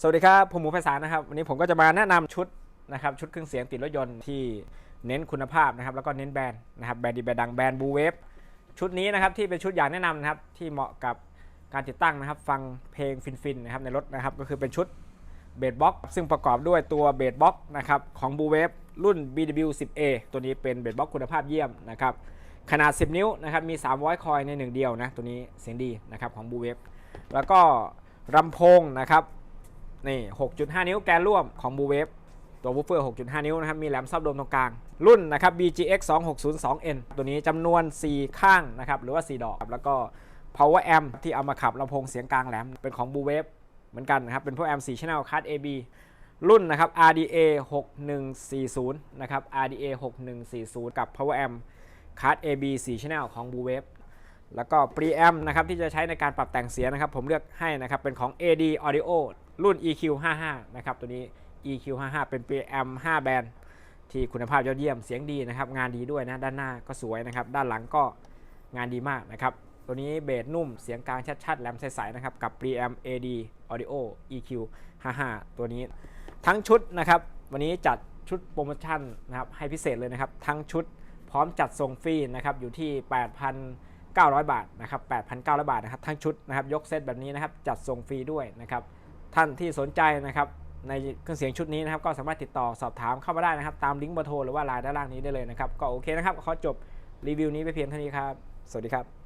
สวัสดีครับผมหมูไพศาลนะครับวันนี้ผมก็จะมาแนะนำชุดนะครับชุดเครื่องเสียงติดรถยนต์ที่เน้นคุณภาพนะครับแล้วก็เน้นแบรนด์นะครับแบรนด์ดีแบรนด์ดังแบรนด์บูเวฟชุดนี้นะครับที่เป็นชุดอยากแนะนำนะครับที่เหมาะกับการติดตั้งนะครับ ฟังเพลงฟินๆนะครับในรถนะครับก็คือเป็นชุดเบสบ็อกซึ่งประกอบด้วยตัวเบสบ็อกนะครับของบูเวฟรุ่น BW 10A ตัวนี้เป็นเบสบ็อกคุณภาพเยี่ยมนะครับขนาด 10 นิ้วนะครับมี3 v o i คอยในหนึ่งเดียวนะตัวนี้เสียงดีนะครับของบูเวฟแล้วก็ลำโพงนะครับ นี่ 6.5 นิ้วแกนร่วมของ b ูเวฟตัววูฟเฟอร์ 6.5 นิ้วนะครับ มีแหลมซับโดมตรงกลาง รุ่นนะครับ BGX 2602N ตัวนี้จำนวน 4 ข้างนะครับ หรือว่า 4 ดอก แล้วก็ power amp ที่เอามาขับลำโพงเสียงกลางแหลม เป็นของ b ูเวฟเหมือนกันนะครับ เป็น power amp 4 channel card AB รุ่นนะครับ RDA 6140 นะครับ RDA 6140 กับ power amp card AB 4 channel ของ b ูเวฟแล้วก็ preamp นะครับที่จะใช้ในการปรับแต่งเสียงนะครับ ผมเลือกให้นะครับ เป็นของ AD Audio รุ่น EQ 55นะครับตัวนี้ EQ 55เป็น PM 5แบนด์ที่คุณภาพยอดเยี่ยมเสียงดีนะครับ งานดีด้วยนะด้านหน้าก็สวยนะครับ ด้านหลังก็งานดีมากนะครับ ตัวนี้เบสนุ่มเสียงกลางชัดๆแหลมใสๆนะครับกับ pm AD Audio EQ 55ตัวนี้ ทั้งชุดนะครับ วันนี้จัดชุดโปรโมชั่นนะครับให้พิเศษเลยนะครับ ทั้งชุดพร้อมจัดส่งฟรีนะครับอยู่ที่ 8,900 บาทนะครับ8,900 บาทนะครับทั้งชุดนะครับยกเซตแบบนี้นะครับจัดส่งฟรีด้วยนะครับ ท่านที่สนใจนะครับในเครื่องเสียงชุดนี้นะครับก็สามารถติดต่อสอบถามเข้ามาได้นะครับตามลิงก์เบอร์โทรหรือว่าไลน์ด้านล่างนี้ได้เลยนะครับก็โอเคนะครับขอจบรีวิวนี้ไปเพียงเท่านี้ครับ สวัสดีครับ